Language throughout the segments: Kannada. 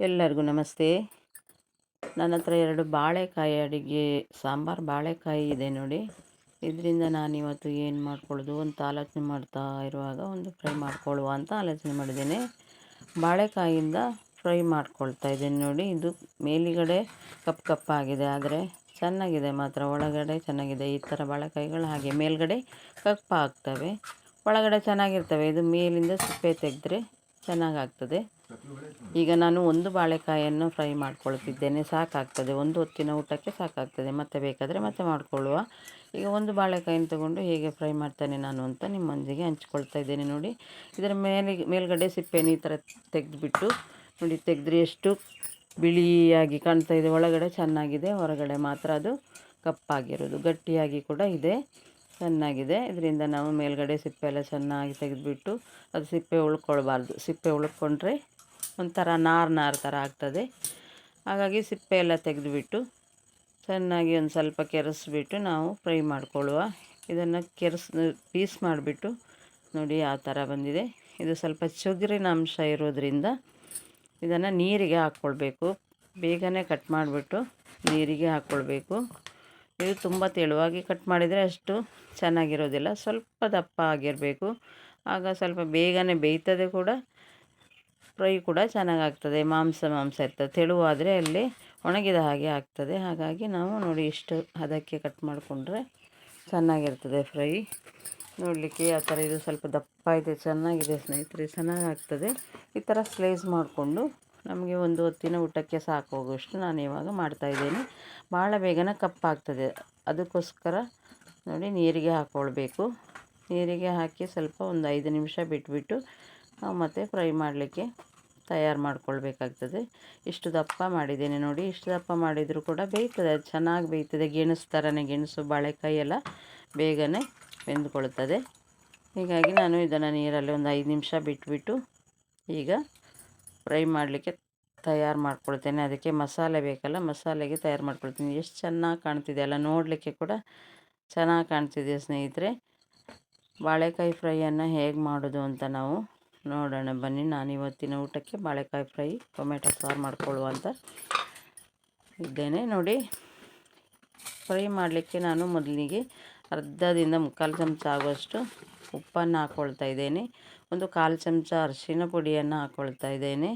ಎಲ್ಲರಿಗೂ ನಮಸ್ತೆ. ನನ್ನ ಹತ್ರ ಎರಡು ಬಾಳೆಕಾಯಿ ಅಡುಗೆ, ಸಾಂಬಾರು ಬಾಳೆಕಾಯಿ ಇದೆ ನೋಡಿ. ಇದರಿಂದ ನಾನಿವತ್ತು ಏನು ಮಾಡ್ಕೊಳ್ಳೋದು ಅಂತ ಆಲೋಚನೆ ಮಾಡ್ತಾ ಇರುವಾಗ ಒಂದು ಫ್ರೈ ಮಾಡ್ಕೊಳ್ಳುವ ಅಂತ ಆಲೋಚನೆ ಮಾಡಿದ್ದೇನೆ. ಬಾಳೆಕಾಯಿಯಿಂದ ಫ್ರೈ ಮಾಡ್ಕೊಳ್ತಾ ಇದ್ದೇನೆ ನೋಡಿ. ಇದು ಮೇಲುಗಡೆ ಕಪ್ಪು ಕಪ್ಪಾಗಿದೆ, ಆದರೆ ಚೆನ್ನಾಗಿದೆ ಮಾತ್ರ. ಒಳಗಡೆ ಚೆನ್ನಾಗಿದೆ. ಈ ಥರ ಬಾಳೆಕಾಯಿಗಳು ಹಾಗೆ ಮೇಲ್ಗಡೆ ಕಪ್ಪಾಗ್ತವೆ. ಒಳಗಡೆ ಚೆನ್ನಾಗಿರ್ತವೆ. ಇದು ಮೇಲಿಂದ ಸಿಪ್ಪೆ ತೆಗೆದ್ರೆ ಚೆನ್ನಾಗಾಗ್ತದೆ. ಈಗ ನಾನು ಒಂದು ಬಾಳೆಕಾಯನ್ನು ಫ್ರೈ ಮಾಡ್ಕೊಳ್ತಿದ್ದೇನೆ. ಸಾಕಾಗ್ತದೆ. ಒಂದು ಹೊತ್ತಿನ ಊಟಕ್ಕೆ ಸಾಕಾಗ್ತದೆ. ಮತ್ತೆ ಬೇಕಾದರೆ ಮತ್ತೆ ಮಾಡಿಕೊಳ್ಳುವ. ಈಗ ಒಂದು ಬಾಳೆಕಾಯಿನ ತಗೊಂಡು ಹೇಗೆ ಫ್ರೈ ಮಾಡ್ತೇನೆ ನಾನು ಅಂತ ನಿಮ್ಮೊಂದಿಗೆ ಹಂಚ್ಕೊಳ್ತಾ ಇದ್ದೇನೆ ನೋಡಿ. ಇದರ ಮೇಲೆ, ಮೇಲ್ಗಡೆ ಸಿಪ್ಪೆನ ಈ ಥರ ತೆಗೆದುಬಿಟ್ಟು ನೋಡಿ, ತೆಗೆದ್ರೆ ಎಷ್ಟು ಬಿಳಿಯಾಗಿ ಕಾಣ್ತಾ ಇದೆ. ಒಳಗಡೆ ಚೆನ್ನಾಗಿದೆ. ಹೊರಗಡೆ ಮಾತ್ರ ಅದು ಕಪ್ಪಾಗಿರೋದು. ಗಟ್ಟಿಯಾಗಿ ಕೂಡ ಇದೆ. ಚೆನ್ನಾಗಿದೆ. ಇದರಿಂದ ನಾವು ಮೇಲ್ಗಡೆ ಸಿಪ್ಪೆ ಎಲ್ಲ ಚೆನ್ನಾಗಿ ತೆಗೆದುಬಿಟ್ಟು ಅದು ಸಿಪ್ಪೆ ಉಳ್ಕೊಳ್ಬಾರ್ದು. ಸಿಪ್ಪೆ ಉಳ್ಕೊಂಡ್ರೆ ಒಂಥರ ನಾರು ನಾರು ಥರ ಆಗ್ತದೆ. ಹಾಗಾಗಿ ಸಿಪ್ಪೆ ಎಲ್ಲ ತೆಗೆದುಬಿಟ್ಟು ಚೆನ್ನಾಗಿ ಒಂದು ಸ್ವಲ್ಪ ಕೆರೆಸ್ಬಿಟ್ಟು ನಾವು ಫ್ರೈ ಮಾಡಿಕೊಳ್ಳುವ. ಇದನ್ನು ಕೆರೆಸ್, ಪೀಸ್ ಮಾಡಿಬಿಟ್ಟು ನೋಡಿ ಆ ಥರ ಬಂದಿದೆ. ಇದು ಸ್ವಲ್ಪ ಚುಗುರಿನ ಅಂಶ ಇರೋದ್ರಿಂದ ಇದನ್ನು ನೀರಿಗೆ ಹಾಕ್ಕೊಳ್ಬೇಕು. ಬೇಗನೆ ಕಟ್ ಮಾಡಿಬಿಟ್ಟು ನೀರಿಗೆ ಹಾಕ್ಕೊಳ್ಬೇಕು. ಇದು ತುಂಬ ತೆಳುವಾಗಿ ಕಟ್ ಮಾಡಿದರೆ ಅಷ್ಟು ಚೆನ್ನಾಗಿರೋದಿಲ್ಲ. ಸ್ವಲ್ಪ ದಪ್ಪ ಆಗಿರಬೇಕು. ಆಗ ಸ್ವಲ್ಪ ಬೇಗನೆ ಬೇಯ್ತದೆ ಕೂಡ. ಫ್ರೈ ಕೂಡ ಚೆನ್ನಾಗಾಗ್ತದೆ, ಮಾಂಸ ಮಾಂಸ ಇರ್ತದೆ, ತೆಳುವಾದರೆ ಅಲ್ಲಿ ಒಣಗಿದ ಹಾಗೆ ಆಗ್ತದೆ. ಹಾಗಾಗಿ ನಾವು ನೋಡಿ ಇಷ್ಟು ಹದಕ್ಕೆ ಕಟ್ ಮಾಡಿಕೊಂಡ್ರೆ ಚೆನ್ನಾಗಿರ್ತದೆ ಫ್ರೈ. ನೋಡಲಿಕ್ಕೆ ಆ ಥರ ಇದು ಸ್ವಲ್ಪ ದಪ್ಪ ಇದೆ, ಚೆನ್ನಾಗಿದೆ ಸ್ನೇಹಿತರೆ, ಚೆನ್ನಾಗಾಗ್ತದೆ. ಈ ಥರ ಸ್ಲೈಸ್ ಮಾಡಿಕೊಂಡು ನಮಗೆ ಒಂದು ಹೊತ್ತಿನ ಊಟಕ್ಕೆ ಸಾಕು ಹೋಗುವಷ್ಟು ನಾನು ಇವಾಗ ಮಾಡ್ತಾಯಿದ್ದೇನೆ ಭಾಳ ಬೇಗನೆ ಕಪ್ಪಾಗ್ತದೆ ಅದಕ್ಕೋಸ್ಕರ ನೋಡಿ ನೀರಿಗೆ ಹಾಕ್ಕೊಳ್ಬೇಕು ನೀರಿಗೆ ಹಾಕಿ ಸ್ವಲ್ಪ ಒಂದು ಐದು ನಿಮಿಷ ಬಿಟ್ಬಿಟ್ಟು ಮತ್ತೆ ಫ್ರೈ ಮಾಡಲಿಕ್ಕೆ ತಯಾರು ಮಾಡ್ಕೊಳ್ಬೇಕಾಗ್ತದೆ. ಇಷ್ಟು ದಪ್ಪ ಮಾಡಿದ್ದೇನೆ ನೋಡಿ. ಇಷ್ಟು ದಪ್ಪ ಮಾಡಿದರೂ ಕೂಡ ಬೇಯ್ತದೆ. ಚೆನ್ನಾಗಿ ಬೇಯ್ತದೆ. ಗೆಣಸು ಥರನೇ ಗೆಣಸು, ಬಾಳೆಕಾಯಿ ಎಲ್ಲ ಬೇಗನೆ ಬೆಂದುಕೊಳ್ತದೆ. ಹೀಗಾಗಿ ನಾನು ಇದನ್ನು ನೀರಲ್ಲಿ ಒಂದು ಐದು ನಿಮಿಷ ಬಿಟ್ಬಿಟ್ಟು ಈಗ ಫ್ರೈ ಮಾಡಲಿಕ್ಕೆ ತಯಾರು ಮಾಡ್ಕೊಳ್ತೇನೆ. ಅದಕ್ಕೆ ಮಸಾಲೆ ಬೇಕಲ್ಲ, ಮಸಾಲೆಗೆ ತಯಾರು ಮಾಡ್ಕೊಳ್ತೀನಿ. ಎಷ್ಟು ಚೆನ್ನಾಗಿ ಕಾಣ್ತಿದೆ ಅಲ್ಲ, ನೋಡಲಿಕ್ಕೆ ಕೂಡ ಚೆನ್ನಾಗಿ ಕಾಣ್ತಿದೆ ಸ್ನೇಹಿತರೆ. ಬಾಳೆಕಾಯಿ ಫ್ರೈಯನ್ನು ಹೇಗೆ ಮಾಡೋದು ಅಂತ ನಾವು ನೋಡೋಣ ಬನ್ನಿ. ನಾನು ಇವತ್ತಿನ ಊಟಕ್ಕೆ ಬಾಳೆಕಾಯಿ ಫ್ರೈ, ಟೊಮೆಟೊ ಸಾರು ಮಾಡಿಕೊಳ್ಳುವ ಅಂತ ಇದ್ದೇನೆ. ನೋಡಿ, ಫ್ರೈ ಮಾಡಲಿಕ್ಕೆ ನಾನು ಮೊದಲಿಗೆ ಅರ್ಧದಿಂದ ಮುಕ್ಕಾಲು ಚಮಚ ಆಗುವಷ್ಟು ಉಪ್ಪನ್ನು ಹಾಕ್ಕೊಳ್ತಾ ಇದ್ದೇನೆ. ಒಂದು ಕಾಲು ಚಮಚ ಅರಿಶಿನ ಪುಡಿಯನ್ನು ಹಾಕ್ಕೊಳ್ತಾ ಇದ್ದೇನೆ.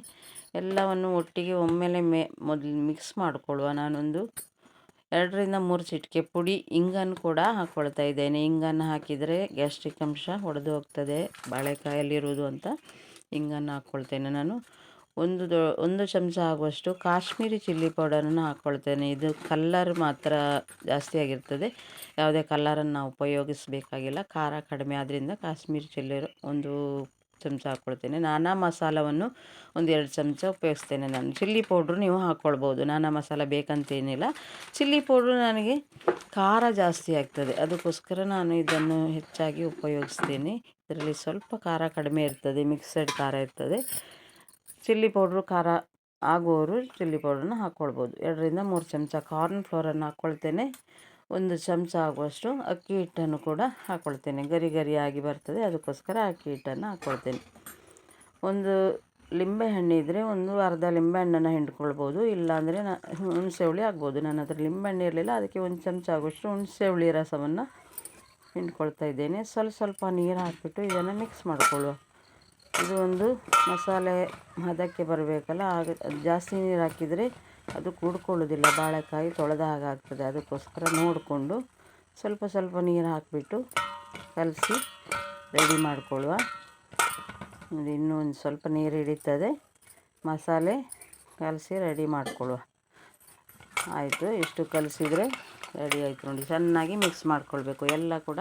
ಎಲ್ಲವನ್ನು ಒಟ್ಟಿಗೆ ಒಮ್ಮೆಲೆ ಮೇ, ಮೊದಲು ಮಿಕ್ಸ್ ಮಾಡಿಕೊಳ್ಳುವ ನಾನೊಂದು ಎರಡರಿಂದ ಮೂರು ಚಿಟಿಕೆ ಪುಡಿ ಇಂಗನ್ನು ಕೂಡ ಹಾಕ್ಕೊಳ್ತಾ ಇದ್ದೇನೆ. ಇಂಗನ್ನು ಹಾಕಿದರೆ ಗ್ಯಾಸ್ಟ್ರಿಕ್ ಅಂಶ ಹೊಡೆದು ಹೋಗ್ತದೆ. ಬಾಳೆಕಾಯಲ್ಲಿರುವುದು ಅಂತ ಇಂಗನ್ನು ಹಾಕ್ಕೊಳ್ತೇನೆ ನಾನು. ಒಂದು ದೊ, ಒಂದು ಚಮಚ ಆಗುವಷ್ಟು ಕಾಶ್ಮೀರಿ ಚಿಲ್ಲಿ ಪೌಡರನ್ನು ಹಾಕ್ಕೊಳ್ತೇನೆ ಇದು ಕಲ್ಲರ್ ಮಾತ್ರ ಜಾಸ್ತಿ ಆಗಿರ್ತದೆ. ಯಾವುದೇ ಕಲ್ಲರನ್ನು ನಾವು ಉಪಯೋಗಿಸಬೇಕಾಗಿಲ್ಲ. ಖಾರ ಕಡಿಮೆ ಆದ್ದರಿಂದ ಕಾಶ್ಮೀರಿ ಚಿಲ್ಲಿ ಒಂದು ಚಮಚ ಹಾಕ್ಕೊಳ್ತೇನೆ ನಾನಾ ಮಸಾಲವನ್ನು ಒಂದು ಎರಡು ಚಮಚ ಉಪಯೋಗಿಸ್ತೇನೆ ನಾನು. ಚಿಲ್ಲಿ ಪೌಡ್ರು ನೀವು ಹಾಕ್ಕೊಳ್ಬೋದು. ನಾನಾ ಮಸಾಲ ಬೇಕಂತೇನಿಲ್ಲ. ಚಿಲ್ಲಿ ಪೌಡ್ರು ನನಗೆ ಖಾರ ಜಾಸ್ತಿ ಆಗ್ತದೆ. ಅದಕ್ಕೋಸ್ಕರ ನಾನು ಇದನ್ನು ಹೆಚ್ಚಾಗಿ ಉಪಯೋಗಿಸ್ತೀನಿ. ಇದರಲ್ಲಿ ಸ್ವಲ್ಪ ಖಾರ ಕಡಿಮೆ ಇರ್ತದೆ. ಮಿಕ್ಸಡ್ ಖಾರ ಇರ್ತದೆ. ಚಿಲ್ಲಿ ಪೌಡ್ರು ಖಾರ ಆಗುವವರು ಚಿಲ್ಲಿ ಪೌಡ್ರನ್ನ ಹಾಕ್ಕೊಳ್ಬೋದು. ಎರಡರಿಂದ ಮೂರು ಚಮಚ ಕಾರ್ನ್ ಫ್ಲೋರನ್ನು ಹಾಕ್ಕೊಳ್ತೇನೆ. ಒಂದು ಚಮಚ ಆಗುವಷ್ಟು ಅಕ್ಕಿ ಹಿಟ್ಟನ್ನು ಕೂಡ ಹಾಕ್ಕೊಳ್ತೇನೆ ಗರಿ ಗರಿಯಾಗಿ ಬರ್ತದೆ, ಅದಕ್ಕೋಸ್ಕರ ಅಕ್ಕಿ ಹಿಟ್ಟನ್ನು ಹಾಕ್ಕೊಳ್ತೇನೆ ಒಂದು ಲಿಂಬೆ ಹಣ್ಣು ಇದ್ದರೆ ಒಂದು ಅರ್ಧ ಲಿಂಬೆ ಹಣ್ಣನ್ನು ಹಿಂಡ್ಕೊಳ್ಬೋದು, ಇಲ್ಲಾಂದರೆ ನಾ, ಹುಣಸೆ ಹುಳಿ ಆಗ್ಬೋದು. ನನ್ನ ಹತ್ರ ಲಿಂಬೆ ಇರಲಿಲ್ಲ, ಅದಕ್ಕೆ ಒಂದು ಚಮಚ ಆಗುವಷ್ಟು ಹುಣಸೆ ಹುಳಿ ರಸವನ್ನು ಹಿಂಡ್ಕೊಳ್ತಾ ಇದ್ದೇನೆ. ಸ್ವಲ್ಪ ಸ್ವಲ್ಪ ನೀರು ಹಾಕಿಬಿಟ್ಟು ಇದನ್ನು ಮಿಕ್ಸ್ ಮಾಡಿಕೊಳ್ಳುವ. ಇದು ಒಂದು ಮಸಾಲೆ ಹದಕ್ಕೆ ಬರಬೇಕಲ್ಲ, ಆಗ ಜಾಸ್ತಿ ನೀರು ಹಾಕಿದರೆ ಅದು ಕೂಡ್ಕೊಳ್ಳೋದಿಲ್ಲ. ಬಾಳೆಕಾಯಿ ತೊಳೆದ ಹಾಗೆ ಆಗ್ತದೆ. ಅದಕ್ಕೋಸ್ಕರ ನೋಡಿಕೊಂಡು ಸ್ವಲ್ಪ ಸ್ವಲ್ಪ ನೀರು ಹಾಕಿಬಿಟ್ಟು ಕಲಸಿ ರೆಡಿ ಮಾಡಿಕೊಳ್ಳುವ. ಇನ್ನೂ ಒಂದು ಸ್ವಲ್ಪ ನೀರು ಹಿಡಿತದೆ. ಮಸಾಲೆ ಕಲಸಿ ರೆಡಿ ಮಾಡಿಕೊಳ್ಳುವ. ಆಯಿತು, ಇಷ್ಟು ಕಲಸಿದರೆ ರೆಡಿ ಆಯಿತು ನೋಡಿ. ಚೆನ್ನಾಗಿ ಮಿಕ್ಸ್ ಮಾಡಿಕೊಳ್ಬೇಕು. ಎಲ್ಲ ಕೂಡ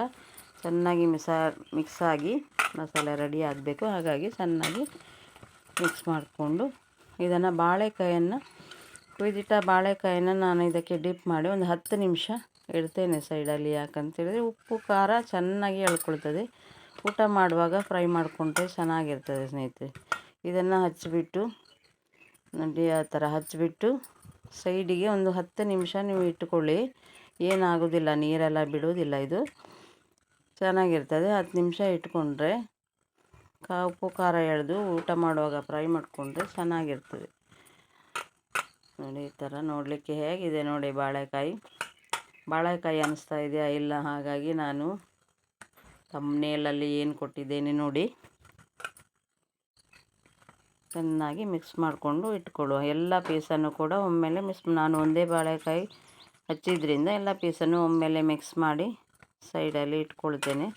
ಚೆನ್ನಾಗಿ ಮಿಸಾ ಮಿಕ್ಸ್ ಆಗಿ ಮಸಾಲೆ ರೆಡಿ ಆಗಬೇಕು. ಹಾಗಾಗಿ ಚೆನ್ನಾಗಿ ಮಿಕ್ಸ್ ಮಾಡಿಕೊಂಡು ಇದನ್ನು ಬಾಳೆಕಾಯನ್ನು ಕುಯ್ದಿಟ್ಟ ಬಾಳೆಕಾಯಿನ ನಾನು ಇದಕ್ಕೆ ಡಿಪ್ ಮಾಡಿ ಒಂದು ಹತ್ತು ನಿಮಿಷ ಇಡ್ತೇನೆ ಸೈಡಲ್ಲಿ. ಯಾಕಂತೇಳಿದರೆ ಉಪ್ಪು, ಖಾರ ಚೆನ್ನಾಗಿ ಎಳ್ಕೊಳ್ತದೆ. ಊಟ ಮಾಡುವಾಗ ಫ್ರೈ ಮಾಡಿಕೊಂಡ್ರೆ ಚೆನ್ನಾಗಿರ್ತದೆ ಸ್ನೇಹಿತರೆ. ಇದನ್ನು ಹಚ್ಚಿಬಿಟ್ಟು, ನೋಡಿ ಆ ಥರ ಹಚ್ಚಿಬಿಟ್ಟು ಸೈಡಿಗೆ ಒಂದು ಹತ್ತು ನಿಮಿಷ ನೀವು ಇಟ್ಟುಕೊಳ್ಳಿ. ಏನಾಗೋದಿಲ್ಲ, ನೀರೆಲ್ಲ ಬಿಡೋದಿಲ್ಲ ಇದು. ಚೆನ್ನಾಗಿರ್ತದೆ. ಹತ್ತು ನಿಮಿಷ ಇಟ್ಕೊಂಡ್ರೆ ಕಾ ಉಪ್ಪು ಖಾರ ಎಳೆದು ಊಟ ಮಾಡುವಾಗ ಫ್ರೈ ಮಾಡಿಕೊಂಡ್ರೆ ಚೆನ್ನಾಗಿರ್ತದೆ. ನೋಡಿ, ಈ ಥರ ನೋಡಲಿಕ್ಕೆ ಹೇಗಿದೆ ನೋಡಿ ಬಾಳೆಕಾಯಿ. ಬಾಳೆಕಾಯಿ ಅನ್ನಿಸ್ತಾ ಇದೆಯಾ ಇಲ್ಲ? ಹಾಗಾಗಿ ನಾನು ತಮ್ಮನೇಲಲ್ಲಿ ಏನು ಕೊಟ್ಟಿದ್ದೇನೆ ನೋಡಿ. ಚೆನ್ನಾಗಿ ಮಿಕ್ಸ್ ಮಾಡಿಕೊಂಡು ಇಟ್ಕೊಳ್ಳುವ. ಎಲ್ಲ ಪೀಸನ್ನು ಕೂಡ ಒಮ್ಮೆಲೆ ಮಿಕ್ಸ್ ನಾನು ಒಂದೇ ಬಾಳೆಕಾಯಿ ಹಚ್ಚಿದ್ರಿಂದ ಎಲ್ಲ ಪೀಸನ್ನು ಒಮ್ಮೆಲೆ ಮಿಕ್ಸ್ ಮಾಡಿ ಸೈಡಲ್ಲಿ ಇಟ್ಕೊಳ್ತೇನೆ.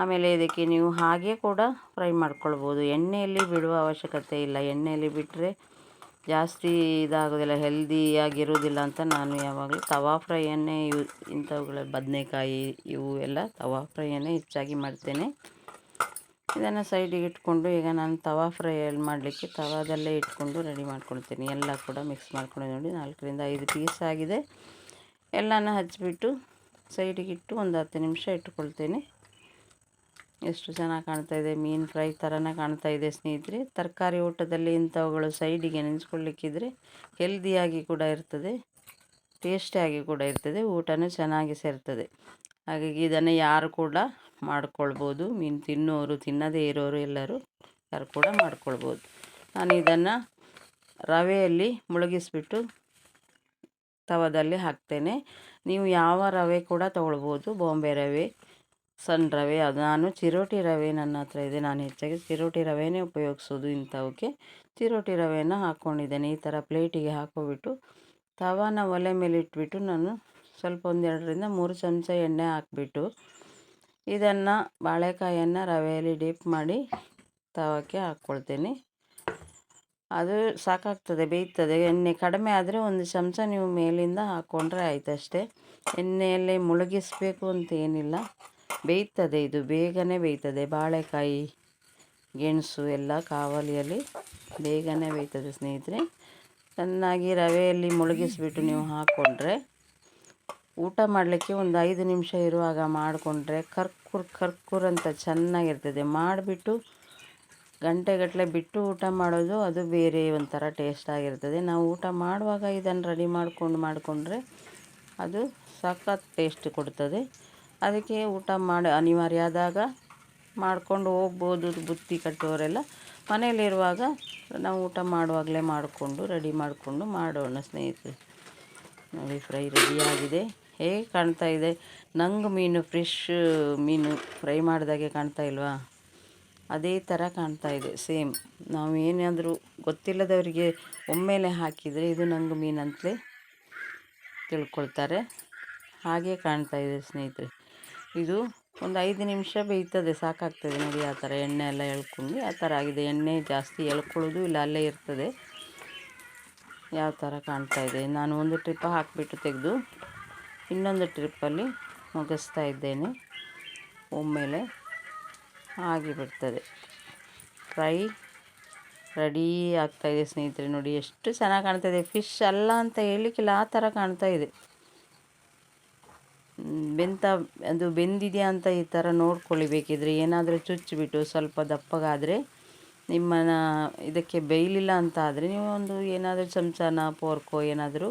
ಆಮೇಲೆ ಇದಕ್ಕೆ ನೀವು ಹಾಗೆ ಕೂಡ ಫ್ರೈ ಮಾಡ್ಕೊಳ್ಬೋದು. ಎಣ್ಣೆಯಲ್ಲಿ ಬಿಡುವ ಅವಶ್ಯಕತೆ ಇಲ್ಲ. ಎಣ್ಣೆಯಲ್ಲಿ ಬಿಟ್ಟರೆ ಜಾಸ್ತಿ ಇದಾಗೋದಿಲ್ಲ ಹೆಲ್ದಿಯಾಗಿರೋದಿಲ್ಲ ಅಂತ ನಾನು ಯಾವಾಗಲೂ ತವಾ ಫ್ರೈಯನ್ನೇ ಯೂ, ಇಂಥವುಗಳ ಬದನೆಕಾಯಿ ಇವು ಎಲ್ಲ ತವಾ ಫ್ರೈಯನ್ನೇ ಹೆಚ್ಚಾಗಿ ಮಾಡ್ತೇನೆ. ಇದನ್ನು ಸೈಡಿಗೆ ಇಟ್ಕೊಂಡು ಈಗ ನಾನು ತವಾ ಫ್ರೈಯಲ್ಲಿ ಮಾಡಲಿಕ್ಕೆ ತವಾದಲ್ಲೇ ಇಟ್ಕೊಂಡು ರೆಡಿ ಮಾಡ್ಕೊಳ್ತೀನಿ. ಎಲ್ಲ ಕೂಡ ಮಿಕ್ಸ್ ಮಾಡ್ಕೊಂಡು ನೋಡಿ, ನಾಲ್ಕರಿಂದ ಐದು ಪೀಸ್ ಆಗಿದೆ. ಎಲ್ಲನ ಹಚ್ಚಿಬಿಟ್ಟು ಸೈಡಿಗೆ ಇಟ್ಟು ಒಂದು ಹತ್ತು ನಿಮಿಷ ಇಟ್ಕೊಳ್ತೇನೆ. ಎಷ್ಟು ಚೆನ್ನಾಗಿ ಕಾಣ್ತಾ ಇದೆ, ಮೀನು ಫ್ರೈ ಥರನೇ ಕಾಣ್ತಾ ಇದೆ ಸ್ನೇಹಿತರೆ. ತರಕಾರಿ ಊಟದಲ್ಲಿ ಇಂಥವುಗಳು ಸೈಡಿಗೆ ನೆನೆಸ್ಕೊಳ್ಳಿಕ್ಕಿದ್ರೆ ಹೆಲ್ದಿಯಾಗಿ ಕೂಡ ಇರ್ತದೆ ಟೇಸ್ಟಿಯಾಗಿ ಕೂಡ ಇರ್ತದೆ, ಊಟನೂ ಚೆನ್ನಾಗಿ ಸೇರ್ತದೆ. ಹಾಗಾಗಿ ಇದನ್ನು ಯಾರು ಕೂಡ ಮಾಡ್ಕೊಳ್ಬೋದು. ಮೀನು ತಿನ್ನೋರು, ತಿನ್ನದೇ ಇರೋರು ಎಲ್ಲರೂ ಯಾರು ಕೂಡ ಮಾಡ್ಕೊಳ್ಬೋದು. ನಾನು ಇದನ್ನು ರವೆಯಲ್ಲಿ ಮುಳುಗಿಸ್ಬಿಟ್ಟು ತವದಲ್ಲಿ ಹಾಕ್ತೇನೆ. ನೀವು ಯಾವ ರವೆ ಕೂಡ ತೊಗೊಳ್ಬೋದು. ಬಾಂಬೆ ರವೆ ಸಣ್ಣ ರವೆ, ಅದು ನಾನು ಚಿರೋಟಿ ರವೆ ನನ್ನ ಹತ್ರ ಇದೆ. ನಾನು ಹೆಚ್ಚಾಗಿ ಚಿರೋಟಿ ರವೆನೇ ಉಪಯೋಗಿಸೋದು ಇಂಥವಕ್ಕೆ. ಚಿರೋಟಿ ರವೆನ ಹಾಕ್ಕೊಂಡಿದ್ದೇನೆ ಈ ಥರ ಪ್ಲೇಟಿಗೆ ಹಾಕೋಬಿಟ್ಟು ತವಾನ ಒಲೆ ಮೇಲೆ ಇಟ್ಬಿಟ್ಟು ನಾನು ಸ್ವಲ್ಪ ಒಂದೆರಡರಿಂದ ಮೂರು ಚಮಚ ಎಣ್ಣೆ ಹಾಕ್ಬಿಟ್ಟು ಇದನ್ನು ಬಾಳೆಕಾಯನ್ನು ರವೆಯಲ್ಲಿ ಡೀಪ್ ಮಾಡಿ ತವಕ್ಕೆ ಹಾಕ್ಕೊಳ್ತೇನೆ. ಅದು ಸಾಕಾಗ್ತದೆ, ಬೇಯ್ತದೆ. ಎಣ್ಣೆ ಕಡಿಮೆ ಆದರೆ ಒಂದು ಚಮಚ ನೀವು ಮೇಲಿಂದ ಹಾಕ್ಕೊಂಡ್ರೆ ಆಯ್ತಷ್ಟೇ. ಎಣ್ಣೆಯಲ್ಲಿ ಮುಳುಗಿಸ್ಬೇಕು ಅಂತ ಏನಿಲ್ಲ. ಬೇಯ್ತದೆ ಇದು, ಬೇಗನೆ ಬೇಯ್ತದೆ. ಬಾಳೆಕಾಯಿ, ಗೆಣಸು ಎಲ್ಲ ಕಾವಲಿಯಲ್ಲಿ ಬೇಗನೆ ಬೇಯ್ತದೆ ಸ್ನೇಹಿತರೆ. ಚೆನ್ನಾಗಿ ರವೆಯಲ್ಲಿ ಮುಳುಗಿಸಿಬಿಟ್ಟು ನೀವು ಹಾಕ್ಕೊಂಡ್ರೆ ಊಟ ಮಾಡಲಿಕ್ಕೆ ಒಂದು ಐದು ನಿಮಿಷ ಇರುವಾಗ ಮಾಡಿಕೊಂಡ್ರೆ ಕರ್ಕುರ್ ಕರ್ಕುರ್ ಅಂತ ಚೆನ್ನಾಗಿರ್ತದೆ. ಮಾಡಿಬಿಟ್ಟು ಗಂಟೆಗಟ್ಟಲೆ ಬಿಟ್ಟು ಊಟ ಮಾಡೋದು ಅದು ಬೇರೆ ಒಂಥರ ಟೇಸ್ಟ್ ಆಗಿರ್ತದೆ. ನಾವು ಊಟ ಮಾಡುವಾಗ ಇದನ್ನು ರೆಡಿ ಮಾಡಿಕೊಂಡು, ಮಾಡಿಕೊಂಡ್ರೆ ಅದು ಸಖತ್ ಟೇಸ್ಟ್ ಕೊಡ್ತದೆ. ಅದಕ್ಕೆ ಊಟ ಮಾಡಿ ಅನಿವಾರ್ಯ ಆದಾಗ ಮಾಡ್ಕೊಂಡು ಹೋಗ್ಬೋದು ಬುತ್ತಿ ಕಟ್ಟೋರೆಲ್ಲ. ಮನೆಯಲ್ಲಿರುವಾಗ ನಾವು ಊಟ ಮಾಡುವಾಗಲೇ ಮಾಡಿಕೊಂಡು, ರೆಡಿ ಮಾಡಿಕೊಂಡು ಮಾಡೋಣ ಸ್ನೇಹಿತರೆ. ನೋಡಿ ಫ್ರೈ ರೆಡಿಯಾಗಿದೆ. ಹೇಗೆ ಕಾಣ್ತಾ ಇದೆ? ನಂಗೆ ಮೀನು, ಫ್ರೆಶ್ ಮೀನು ಫ್ರೈ ಮಾಡಿದಾಗೆ ಕಾಣ್ತಾ ಇಲ್ವಾ? ಅದೇ ಥರ ಕಾಣ್ತಾ ಇದೆ, ಸೇಮ್. ನಾವು ಏನಾದರೂ ಗೊತ್ತಿಲ್ಲದವರಿಗೆ ಒಮ್ಮೆಲೆ ಹಾಕಿದರೆ ಇದು ನಂಗೆ ಮೀನಂತಲೇ ತಿಳ್ಕೊಳ್ತಾರೆ. ಹಾಗೆ ಕಾಣ್ತಾ ಇದೆ ಸ್ನೇಹಿತರೆ. ಇದು ಒಂದು ಐದು ನಿಮಿಷ ಬೇಯ್ತದೆ, ಸಾಕಾಗ್ತದೆ. ನೋಡಿ, ಆ ಥರ ಎಣ್ಣೆ ಎಲ್ಲ ಎಳ್ಕೊಂಡು ಆ ಥರ ಆಗಿದೆ. ಎಣ್ಣೆ ಜಾಸ್ತಿ ಎಳ್ಕೊಳ್ಳೋದು ಇಲ್ಲ, ಅಲ್ಲೇ ಇರ್ತದೆ. ಯಾವ ಥರ ಕಾಣ್ತಾ ಇದೆ? ನಾನು ಒಂದು ಟ್ರಿಪ್ ಹಾಕಿಬಿಟ್ಟು ತೆಗೆದು ಇನ್ನೊಂದು ಟ್ರಿಪ್ಪಲ್ಲಿ ಮುಗಿಸ್ತಾ ಇದ್ದೇನೆ. ಒಮ್ಮೆಲೆ ಆಗಿಬಿಡ್ತದೆ. ಫ್ರೈ ರೆಡಿ ಆಗ್ತಾಯಿದೆ ಸ್ನೇಹಿತರೆ. ನೋಡಿ, ಎಷ್ಟು ಚೆನ್ನಾಗಿ ಕಾಣ್ತಾ ಇದೆ. ಫಿಶ್ ಅಲ್ಲ ಅಂತ ಹೇಳಲಿಕ್ಕಿಲ್ಲ, ಆ ಥರ ಕಾಣ್ತಾ ಇದೆ. ಬೆಂತ, ಅದು ಬೆಂದಿದೆಯಾ ಅಂತ ಈ ಥರ ನೋಡ್ಕೊಳ್ಳಿ ಬೇಕಿದ್ರೆ. ಏನಾದರೂ ಚುಚ್ಚಿಬಿಟ್ಟು ಸ್ವಲ್ಪ ದಪ್ಪಗಾದರೆ ನಿಮ್ಮ ಇದಕ್ಕೆ ಬೇಯಲಿಲ್ಲ ಅಂತ ಆದರೆ ನೀವು ಒಂದು ಏನಾದರೂ ಚಮಚನ, ಪೋರ್ಕೋ ಏನಾದರೂ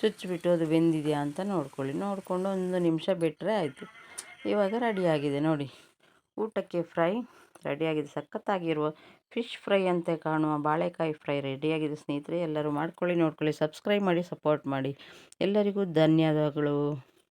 ಚುಚ್ಚಿಬಿಟ್ಟು ಅದು ಬೆಂದಿದೆಯಾ ಅಂತ ನೋಡ್ಕೊಳ್ಳಿ. ನೋಡಿಕೊಂಡು ಒಂದು ನಿಮಿಷ ಬಿಟ್ಟರೆ ಆಯಿತು. ಇವಾಗ ರೆಡಿಯಾಗಿದೆ ನೋಡಿ. ಊಟಕ್ಕೆ ಫ್ರೈ ರೆಡಿಯಾಗಿದೆ ಸಖತ್ತಾಗಿರುವ ಫಿಶ್ ಫ್ರೈ ಅಂತ ಕಾಣುವ ಬಾಳೆಕಾಯಿ ಫ್ರೈ ರೆಡಿಯಾಗಿದೆ ಸ್ನೇಹಿತರೆ, ಎಲ್ಲರೂ ಮಾಡ್ಕೊಳ್ಳಿ, ನೋಡ್ಕೊಳ್ಳಿ ಸಬ್ಸ್ಕ್ರೈಬ್ ಮಾಡಿ ಸಪೋರ್ಟ್ ಮಾಡಿ. ಎಲ್ಲರಿಗೂ ಧನ್ಯವಾದಗಳು.